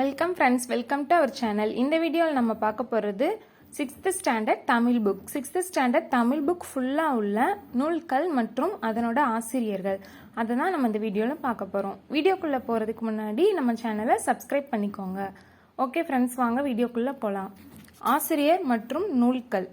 Welcome friends welcome to our channel இந்த வீடியோவில் நம்ம பார்க்க போகிறது sixth standard Tamil book sixth standard Tamil book ஃபுல்லாக உள்ள நூல்கள் மற்றும் அதனோட ஆசிரியர்கள். அதை தான் நம்ம இந்த வீடியோவில் பார்க்க போகிறோம் வீடியோக்குள்ளே போகிறதுக்கு முன்னாடி நம்ம சேனலை சப்ஸ்கிரைப் பண்ணிக்கோங்க. ஓகே ஃப்ரெண்ட்ஸ் வாங்க வீடியோக்குள்ளே போகலாம் ஆசிரியர் மற்றும் நூல்கள்.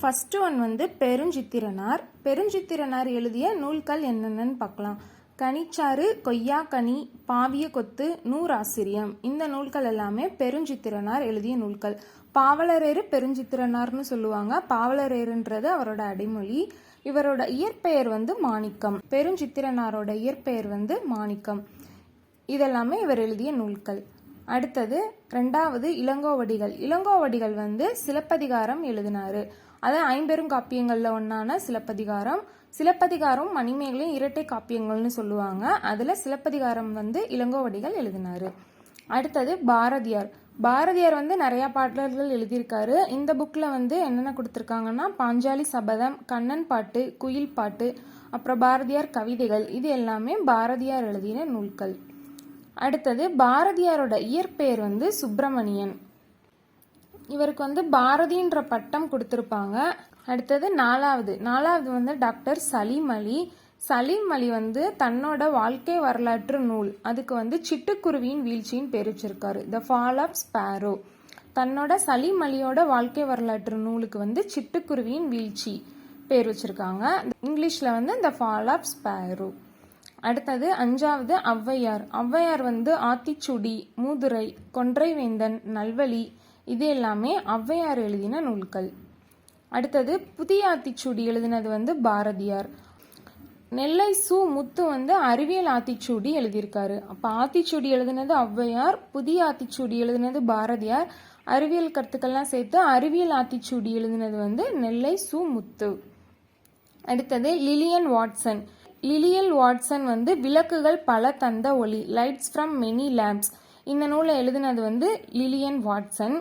ஃபஸ்ட்டு ஒன் வந்து பெருஞ்சித்திரனார். பெருஞ்சித்திரனார் எழுதிய நூல்கள் என்னென்னு பார்க்கலாம். கனிச்சாறு கொய்யாக்கனி பாவிய கொத்து நூறாசிரியம். இந்த நூல்கள் எல்லாமே பெருஞ்சித்திரனார் எழுதிய நூல்கள். பாவலரேறு பெருஞ்சித்திரனார்னு சொல்லுவாங்க. பாவலரேறுன்றது அவரோட அடைமொழி. இவரோட இயற்பெயர் வந்து மாணிக்கம். பெருஞ்சித்திரனாரோட இயற்பெயர் வந்து மாணிக்கம். இதெல்லாமே இவர் எழுதிய நூல்கள். அடுத்தது ரெண்டாவது இளங்கோவடிகள். இளங்கோவடிகள் வந்து சிலப்பதிகாரம் எழுதினார். அது ஐம்பெரும் காப்பியங்களில் ஒன்றான சிலப்பதிகாரம். சிலப்பதிகாரம் மணிமேகலையும் இரட்டை காப்பியங்கள்னு சொல்லுவாங்க. அதில் சிலப்பதிகாரம் வந்து இளங்கோவடிகள் எழுதினாரு. அடுத்தது பாரதியார். பாரதியார் வந்து நிறையா பாடல்கள் எழுதியிருக்காரு. இந்த புக்கில் வந்து என்னென்ன கொடுத்துருக்காங்கன்னா பாஞ்சாலி சபதம் கண்ணன் பாட்டு குயில் பாட்டு அப்புறம் பாரதியார் கவிதைகள். இது எல்லாமே பாரதியார் எழுதின நூல்கள். அடுத்தது பாரதியாரோட இயற்பெயர் வந்து சுப்பிரமணியன். இவருக்கு வந்து பாரதின்ற பட்டம் கொடுத்துருப்பாங்க. அடுத்தது நாலாவது. நாலாவது வந்து டாக்டர் சலீம் அலி. சலீம் அலி வந்து தன்னோட வாழ்க்கை வரலாற்று நூல். அதுக்கு வந்து சிட்டுக்குருவியின் வீழ்ச்சின்னு பேர் வச்சிருக்காரு. த ஃபால் ஆஃப் ஸ்பேரோ தன்னோட சலீம் அலியோட வாழ்க்கை வரலாற்று நூலுக்கு வந்து சிட்டுக்குருவியின் வீழ்ச்சி பேர் வச்சிருக்காங்க. இங்கிலீஷில் வந்து த ஃபால் ஆஃப் ஸ்பேரோ அடுத்தது அஞ்சாவது ஔவையார். ஔவையார் வந்து ஆத்திச்சுடி மூதுரை கொன்றைவேந்தன் நல்வழி இது எல்லாமே ஔவையார் எழுதின நூல்கள். அடுத்தது புதிய ஆத்திச்சூடி எழுதினது வந்து பாரதியார். நெல்லை சு முத்து வந்து அறிவியல் ஆத்திச்சூடி எழுதியிருக்காரு. அப்போ ஆத்திச்சூடி எழுதினது ஔவையார் புதிய ஆத்திச்சூடி எழுதினது பாரதியார். அறிவியல் கருத்துக்கள்லாம் சேர்த்து அறிவியல் ஆத்திச்சூடி எழுதினது வந்து நெல்லை சு முத்து. அடுத்தது லிலியன் வாட்சன். லிலியல் வாட்சன் வந்து விளக்குகள் பல தந்த ஒளி லைட்ஸ் ஃப்ரம் மெனி லேம்ப்ஸ் இந்த நூலை எழுதினது வந்து லிலியன் வாட்சன்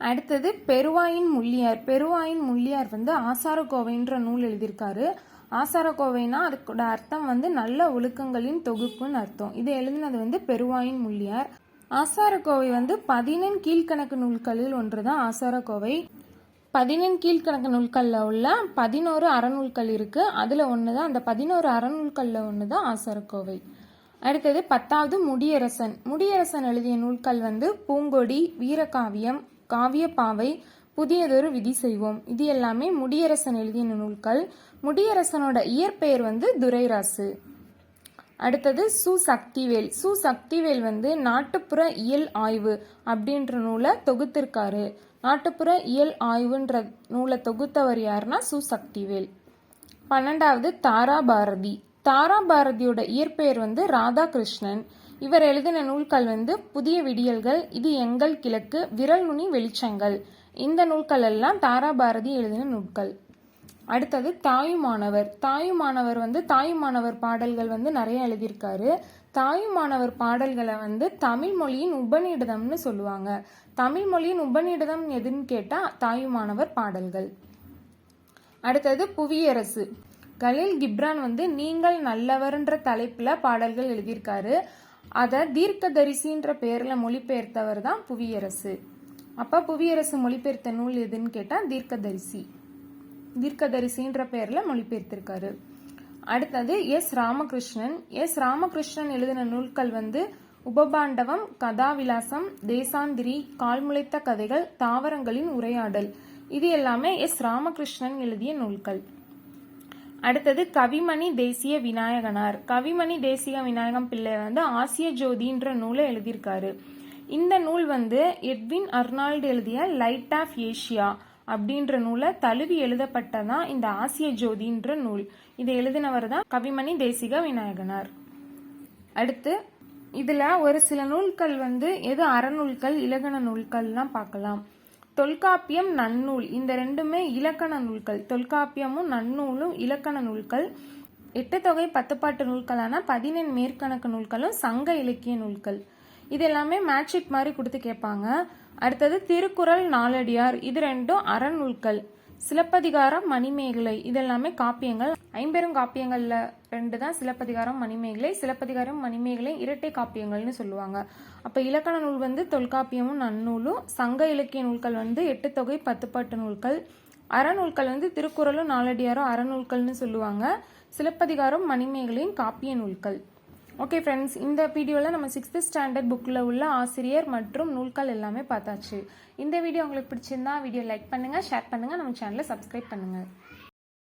அடுத்தது பெருவாயின் முள்ளியார். பெருவாயின் முள்ளியார் வந்து ஆசாரக்கோவைன்ற நூல் எழுதியிருக்காரு. ஆசாரக்கோவைனா அதுக்கோட அர்த்தம் வந்து நல்ல ஒழுக்கங்களின் தொகுப்புன்னு அர்த்தம். இது எழுதினது வந்து பெருவாயின் முள்ளியார். ஆசாரக்கோவை வந்து பதினெண் கீழ்கணக்கு நூல்களில் ஒன்று தான் ஆசாரக்கோவை பதினெண் கீழ்கணக்கு நூல்களில் உள்ள பதினோரு அறநூல்கள் இருக்குது அதில் ஒன்று தான் அந்த பதினோரு அறநூல்களில் ஒன்று தான் ஆசரக்கோவை. அடுத்தது பத்தாவது முடியரசன். முடியரசன் எழுதிய நூல்கள் வந்து பூங்கொடி வீரகாவியம் காவியப்பாவை புதியதொரு விதி செய்வோம். இது எல்லாமே முடியரசன் எழுதிய நூல்கள். முடியரசனோட இயற்பெயர் வந்து துரைராசு. அடுத்தது சு சக்திவேல் சு சக்திவேல் வந்து நாட்டுப்புற இயல் ஆய்வு அப்படின்ற நூலை தொகுத்திருக்காரு. நாட்டுப்புற இயல் ஆய்வுன்ற நூலை தொகுத்தவர் யாருன்னா சு சக்திவேல் பன்னெண்டாவது தாரா பாரதி தாரா பாரதியோட இயற்பெயர் வந்து ராதாகிருஷ்ணன். இவர் எழுதின நூல்கள் வந்து புதிய விடியல்கள் இது எங்கள் கிழக்கு விரல் நுனி வெளிச்சங்கள். இந்த நூல்கள் எல்லாம் தாரா பாரதி எழுதின நூல்கள். அடுத்தது தாயுமானவர். தாயுமானவர் வந்து தாயுமானவர் பாடல்கள் வந்து நிறைய எழுதியிருக்காரு. தாயுமானவர் பாடல்களை வந்து தமிழ் மொழியின் உபநிடதம்னு சொல்லுவாங்க. தமிழ் மொழியின் உபநிடதம் எதுன்னு கேட்டால் தாயுமானவர் பாடல்கள். அடுத்தது புவியரசு. கலில் கிப்ரான் வந்து நீங்கள் நல்லவர்ன்ற தலைப்பில் பாடல்கள் எழுதியிருக்காரு. அதை தீர்க்கதரிசின்ற பெயரில் மொழிபெயர்த்தவர் தான் புவியரசு. அப்போ புவியரசு மொழிபெயர்த்த நூல் எதுன்னு கேட்டால் தீர்க்கதரிசி. தீர்க்கதரிசின்ற பெயரில் மொழிபெயர்த்திருக்காரு. அடுத்தது எஸ் ராமகிருஷ்ணன். எஸ் ராமகிருஷ்ணன் எழுதின நூல்கள் வந்து உபபாண்டவம் கதாவிலாசம் தேசாந்திரி கால்முளைத்த கதைகள் தாவரங்களின் உரையாடல். இது எல்லாமே எஸ் ராமகிருஷ்ணன் எழுதிய நூல்கள். அடுத்தது கவிமணி தேசிய விநாயகனார். கவிமணி தேசிய விநாயகம் பிள்ளை வந்து ஆசிய ஜோதின்ற நூலை எழுதியிருக்காரு. இந்த நூல் வந்து எட்வின் அர்னால்டு எழுதிய லைட் ஆஃப் ஏஷியா. அப்படின்ற நூலை தழுவி எழுதப்பட்டதான் இந்த ஆசிய ஜோதின்ற நூல். இதை எழுதினவர் தான் கவிமணி தேசிக விநாயகனார். அடுத்து இதில் ஒரு சில நூல்கள் வந்து எது அறநூல்கள் இலக்கண நூல்கள்லாம் பார்க்கலாம். தொல்காப்பியம் நன்னூல். இந்த ரெண்டுமே இலக்கண நூல்கள். தொல்காப்பியமும் நன்னூலும் இலக்கண நூல்கள். எட்டு தொகை பத்துப்பாட்டு நூல்களான பதினெண் மேற்கணக்கு நூல்களும் சங்க இலக்கிய நூல்கள். இது எல்லாமே மேட்சிக் மாதிரி கொடுத்து கேட்பாங்க. அடுத்தது திருக்குறள் நாலடியார். இது ரெண்டும் அறநூல்கள் சிலப்பதிகாரம் மணிமேகலை. இதெல்லாமே காப்பியங்கள். ஐம்பெரும் காப்பியங்கள்ல ரெண்டு தான் சிலப்பதிகாரம் மணிமேகலை. சிலப்பதிகாரம் மணிமேகலை இரட்டை காப்பியங்கள்னு சொல்லுவாங்க. அப்ப இலக்கண நூல் வந்து தொல்காப்பியமும் நன்னூலும். சங்க இலக்கிய நூல்கள் வந்து எட்டு தொகை பத்துப்பாட்டு நூல்கள். அறநூல்கள் வந்து திருக்குறளும் நாலடியாரும் அறநூல்கள்னு சொல்லுவாங்க. சிலப்பதிகாரம் மணிமேகலையும் காப்பிய நூல்கள். ஓகே ஃப்ரெண்ட்ஸ் இந்த வீடியோவில் நம்ம சிக்ஸ்த்து ஸ்டாண்டர்ட் புக்கில் உள்ள ஆசிரியர் மற்றும் நூல்கள் எல்லாமே பார்த்தாச்சு. இந்த வீடியோ உங்களுக்கு பிடிச்சிருந்தா வீடியோ லைக் பண்ணுங்கள் ஷேர் பண்ணுங்கள் நம்ம சேனலை சப்ஸ்கிரைப் பண்ணுங்கள்